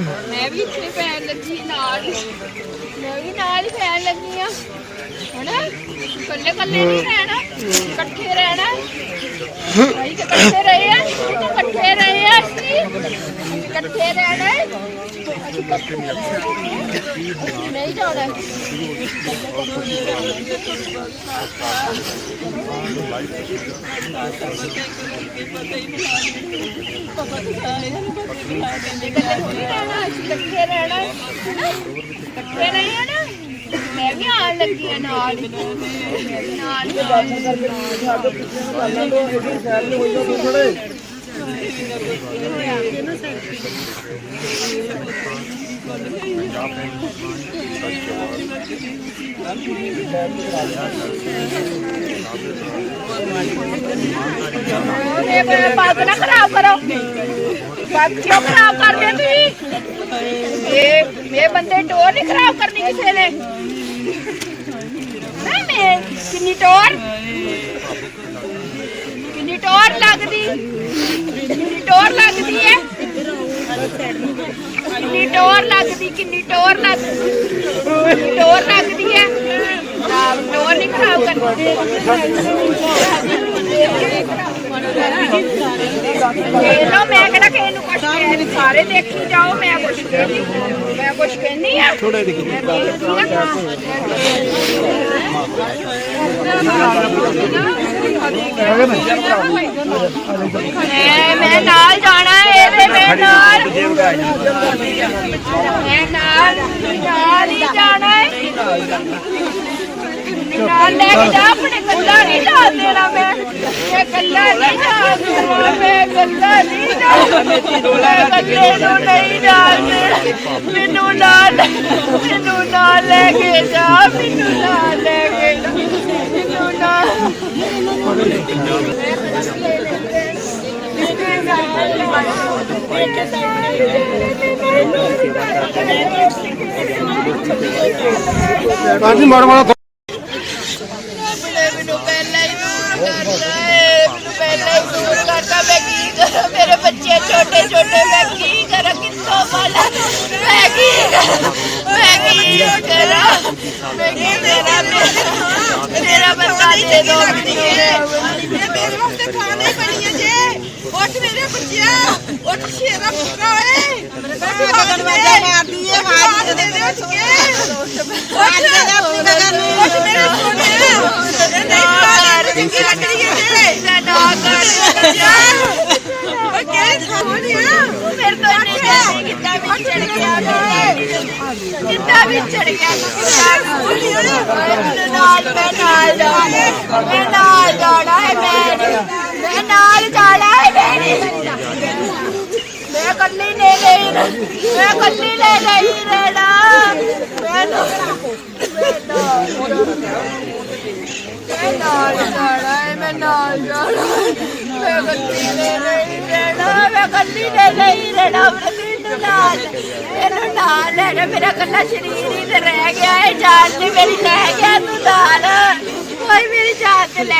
ਮੈਂ ਵੀ ਇੱਥੇ ਪੈਣ ਲੱਗੀ ਨਾਲ ਮੈਂ ਵੀ ਨਾਲ ਹੀ ਪੈਣ ਲੱਗੀ ਆ ਹਣਾ ਇਕੱਲੇ ਇਕੱਲੇ ਨਹੀਂ ਰਹਿਣਾ ਇਕੱਠੇ ਰਹਿਣਾ ਅਸੀਂ ਤਾਂ ਇਕੱਠੇ ਰਹੇ ਆ ਅਸੀਂ ਤਾਂ ਇਕੱਠੇ ਰਹੇ ਆ ਅਸੀਂ ਅਸੀਂ ਇਕੱਠੇ ਰਹਿਣਾ ਹੈ। ਅਸੀਂ ਇਕੱਠੇ ਰਹਿਣਾ। ਨਹੀਂ ਜਾਣਾ ਇਕੱਠੇ ਰਹਿਣਾ ਹੈ, ਹਨਾ ਇਕੱਠੇ ਰਹੇ ਆ ਨਾ ਮੈਂ ਵੀ ਆਣ ਲੱਗੀ ਆ ਨਾਲ ਮੈਂ ਵੀ ਨਾਲ ਇਹ ਬਾਤ ਨਾ ਖਰਾਬ ਕਰੋ। ਬਾਤ ਕਿਉਂ ਖਰਾਬ ਕਰਦੇ ਤੁਸੀਂ ਇਹ ਇਹ ਬੰਦੇ ਟੋਰ ਨਹੀਂ ਖਰਾਬ ਕਰਨੀ ਕਿਸੇ ਨੇ ਨਹੀਂ ਮੈਂ ਕਿੰਨੀ ਟੋਰ ਕਿੰਨੀ ਟੋਰ ਲੱਗਦੀ ਕਿੰਨੀ ਟੋਰ ਲੱਗਦੀ ਹੈ ਕਿੰਨੀ ਟੋਰ ਲੱਗਦੀ ਕਿੰਨੀ ਟੋਰ ਲੱਗਦੀ ਕਿੰਨੀ ਟੋਰ ਲੱਗਦੀ ਹੈ? ਟੋਰ ਨਹੀਂ ਖਰਾਬ ਕਰਨੀ। ਇਹ ਲੋ ਮੈਂ ਕਿਹੜਾ ਕਿਸੇ ਨੂੰ ਕੁਛ ਕਹਿ ਸਾਰੇ ਦੇਖੀ ਜਾਓ ਮੈਂ ਕੁਛ ਕਹਿੰਦੀ ਮੈਂ ਕੁਛ ਕਹਿੰਦੀ ਆ। ਥੋੜੇ ਦੇਖੀ ਮੈਂ ਇਹਦੇ ਮੈਂ ਨਾਲ ਮੈਂ ਨਾਲ ਨਾਲ ਹੀ ਜਾਣਾ ਹੈ ਨਾਲ ਲੈ ਕੇ ਜਾ ਆਪਣੇ ਗੱਲਾਂ ਨਹੀਂ ਜਾਣ ਦੇਣਾ ਮੈਂ। ਇਹ ਗੱਲਾਂ ਨਹੀਂ ਜਾਣ ਦੇਣਾ ਮੈਂ ਗੱਲਾਂ ਨਹੀਂ ਜਾਣ ਮੈਂ ਗੱਲੇ ਨੂੰ ਨਹੀਂ ਜਾਣ ਦੇਣਾ। ਮੈਨੂੰ ਨਾਲ ਮੈਨੂੰ ਨਾਲ ਲੈ ਕੇ ਜਾ ਮੈਨੂੰ ਨਾਲ ਲੈ ਕੇ ਜਾ ਮੈਨੂੰ ਨਾਲ। ਹਾਂਜੀ, ਮਾੜਾ ਮਾੜਾ ਮੈਨੂੰ ਪਹਿਲਾਂ ਹੀ ਦੂਰ ਕਰਦਾ ਹੈ ਮੈਨੂੰ ਪਹਿਲਾਂ ਹੀ ਦੂਰ ਕਰਦਾ ਮੈਂ ਕੀ ਕਰਾਂ? ਮੇਰੇ ਬੱਚੇ ਛੋਟੇ ਛੋਟੇ, ਮੈਂ ਕੀ ਕਰਾਂ? ਕਿੱਥੋਂ ਪਾਲਾ? ਮੈਂ ਕੀ ਕਰਾਂ? ਮੈਂ ਕੀ ਕਰਾਂ? ਮੈਂ ਕੀ ਕਰਾਂ? ਮੇਰਾ ਬੰਦਾ ਦੇ ਦੋ ਮੇਰੇ ਵਾਸਤੇ ਖਾਣੇ ਬਣੀ ਜੇ ਉੱਠ ਮੇਰੇ ਬੱਚਿਆ ਉੱਠ ਸ਼ੇਰਾ ਪੁੱਤਰਾ ਓਏ ਗਗਨ ਵਾਜਾ ਮਾਰਦੀ ਏ ਆਵਾਜ਼ ਦੇ ਦੇ ਉੱਠ ਕੇ ਉੱਠ ਦੇ ਦੇ ਆਪਣੀ ਗਗਨ ਨੂੰ ਉੱਠ ਮੇਰੇ ਸੋਨੇ ਇਹ ਨਹੀਂ ਖਾਣਾ ਚੰਗੀ ਲੱਗਦੀ ਏ ਜੇ ਨਾ ਕਰ ਓਏ ਕਿਹੜੇ ਖਾਣੀ ਨਾਲ ਮੈਂ ਨਾਲ ਜਾਣਾ ਮੈਂ ਨਾਲ ਜਾਣਾ ਹੈ ਮੈਂ ਮੈਂ ਨਾਲ ਜਾਣਾ ਹੈ ਮੈਂ ਮੈਂ ਕੱਲੀ ਨੇ ਲਈ ਰਹਿ- ਮੈਂ ਕੱਲੀ ਨੇ ਨਹੀਂ ਰਹਿਣਾ, ਮੈਂ ਮੈਂ ਨਾਲ ਜਾਣਾ ਹੈ ਮੈਂ ਨਾਲ ਜਾਣਾ ਮੈਂ ਕੱਲੀ ਨੇ ਨਹੀਂ ਰਹਿਣਾ, ਮੈਂ ਕੱਲੀ ਨੇ ਨਹੀਂ ਰਹਿਣਾ ਮੈਨੂੰ ਨਾਲ ਮੈਨੂੰ ਨਾਲ ਲੈਣਾ ਮੇਰਾ ਕੱਲਾ ਸਰੀਰ ਹੀ ਤੇ ਰਹਿ ਗਿਆ। ਹੈ ਜਾਨ ਤੇ ਮੇਰੀ ਲੈ ਗਿਆ ਤੂੰ ਨਾਲ ਕੋਈ ਮੇਰੀ ਜਾਨ ਤੇ ਲੈ